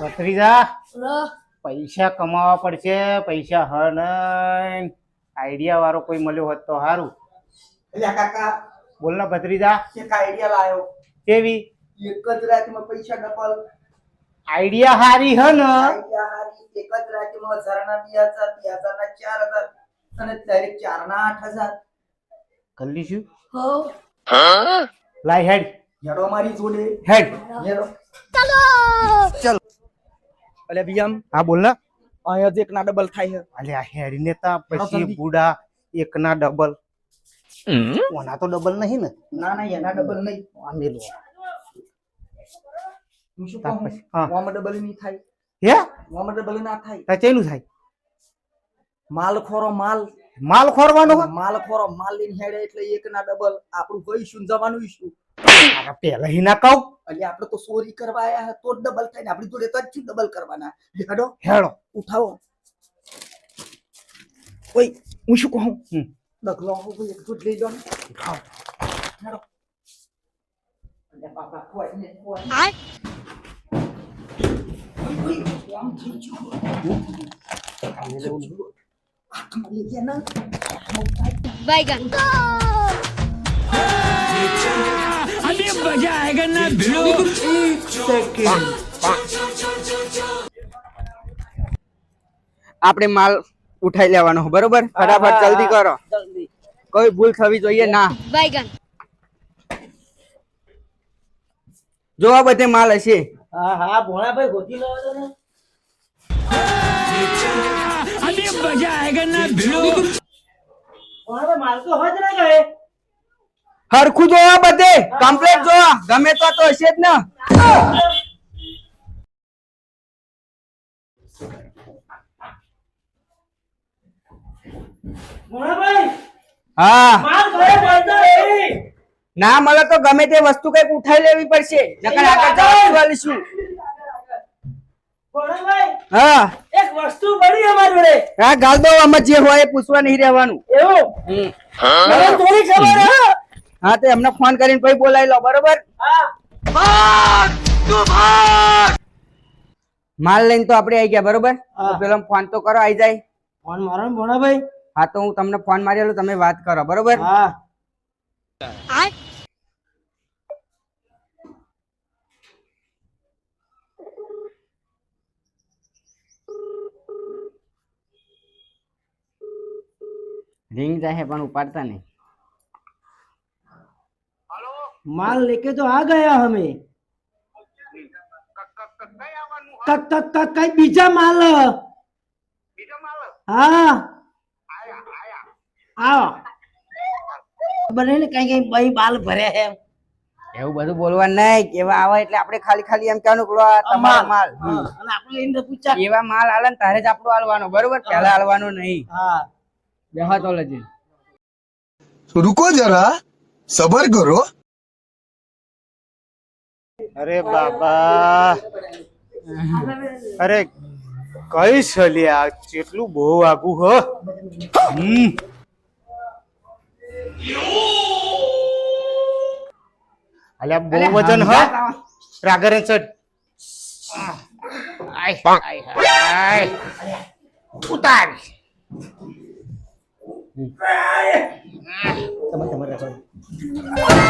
ભત્રીજા પૈસા કમાવા પડશે પૈસા હ નહીં આઈડિયા વાળો કોઈ મળ્યો હોત તો સારું કાકા. બોલ ને ભત્રીજા. આઈડિયા લાયો. કેવી? એક જ રાતમાં પૈસા ડબલ. આઈડિયા હારી હન. આઈડિયા હારી. એક જ રાતમાં હજારના બે હજાર બે ચાર હજાર અને ત્યારે ચાર ના આઠ હજાર. કલ્લી શું? હો. લાય હેડ. હેડો મારી જોડે. હેડ. હેડો. અલે બીએમ. હા બોલ ને. અહીંયા જ એક ના ડબલ થાય છે. અલે આ હેડ ને તા પછી બુડા એક ના ડબલ ઓના તો ડબલ નહીં ને? ના ના એના ડબલ નહીં. આ મેલો. હું શું કહું? ઓમાં ડબલ નહીં થાય. હે? ઓમાં ડબલ ના થાય. તા ચેલું થાય? માલ ખોરો માલ. માલ ખોરવાનો માલ ખોરો માલ લઈને હેડે એટલે એક ના ડબલ આપણું કઈ શું જવાનું ઈશું. તારા પહેલા હી ના કહું? એટલે આપણે તો ચોરી કરવા આયા તો ડબલ થાય ને આપણી જોડે તો જ ડબલ કરવાના. હેડો હેડો. ઉઠાવો. ઓય હું શું કહું. ડગલો આવો એક દૂધ લઈ લો ને ઉઠાવો હેડો બાપા ખોય ને. ખોય ઓય, ઓય, Hakkını આપણે માલ ઉઠાઈ લેવાનો બરોબર? ફટાફટ જલ્દી કરો. કોઈ ભૂલ થવી જોઈએ ના. બાયગન જો આ બધે માલ હશે. હરખું જોવા બધે. કમ્પ્લીટ ગમે તો તો હશે જ ને. હા. ના મળે તો ગમે તે વસ્તુ કંઈક ઉઠાઈ લેવી પડશે. નકર આગળ જવાનું હા. એક વસ્તુ પડી અમારી જોડે. હા ગાલ દો આમાં જે હોય એ પૂછવા નહીં રહેવાનું. એવું? મને થોડી ખબર હે. હા તો એમને ફોન કરીને પછી બોલાવી લો બરોબર? માલ લઈને તો આપણે આવી ગયા બરોબર. પેલો ફોન તો કરો આવી જાય. ફોન મારો ને ભોળાભાઈ હા તો હું તમને ફોન મારી તમે વાત કરો બરોબર? હા. રિંગ જાય પણ ઉપાડતા નહીં. माल लेके तो आ गया हमें कक कक कक कई बीजा माल हाँ आओ બને ને કઈ કઈ ભાઈ બાલ ભર્યા હે એવું બધું બોલવાનું નહીં કેવા આવે એટલે આપણે ખાલી ખાલી એમ કહેવાનું કે આ તમારો માલ હમ. અને આપણે લઈને પૂછા એવા માલ આલે ને તારે જ આપણું હાલવાનું બરોબર પહેલા હાલવાનું નહીં હા બેહો તો લજી रुको जरा सबर करो અરે બાબા. અરે કઈ છલી આ? કેટલું બહુ આગું હ. હમ. અલ્યા બહુ વજન હ રાગરે ચડ. ઉતાર. તમારે તમારે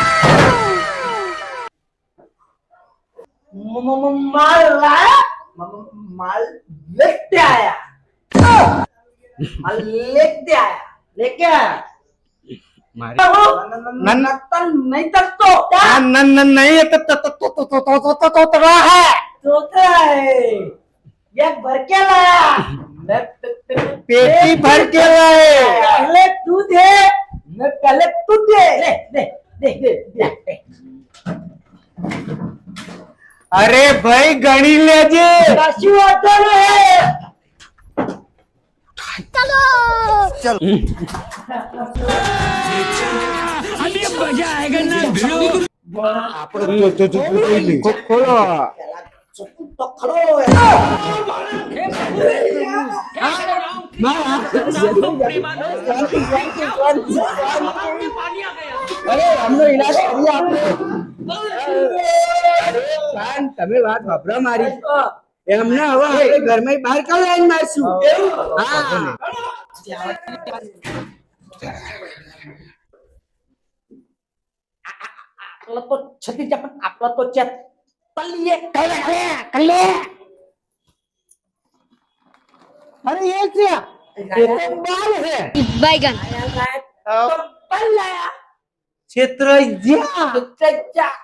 माल लाया माल लेके आया माल लेके आया लेके आया नहीं तो क्या ನನ್ನ नहीं तोतरा है तोतरा है भर के लाया पेटी भर के लाए पहले दूध है पहले दूध दे दे दे दे અરે ભાઈ ગણી લેજે. કશું વાંધો નહીં ચલો. ચલો. મજા આएगा અરે હમનો ઇલાજ કરી આપણે પણ તમે વાત વાપરા મારી એમને હવે આપણે ઘરમાં બહાર કાઢી મારશું હા તો ચપન આપણા તો ચેત અરે એ છે એ છેત્ર જ્યા છેત્ર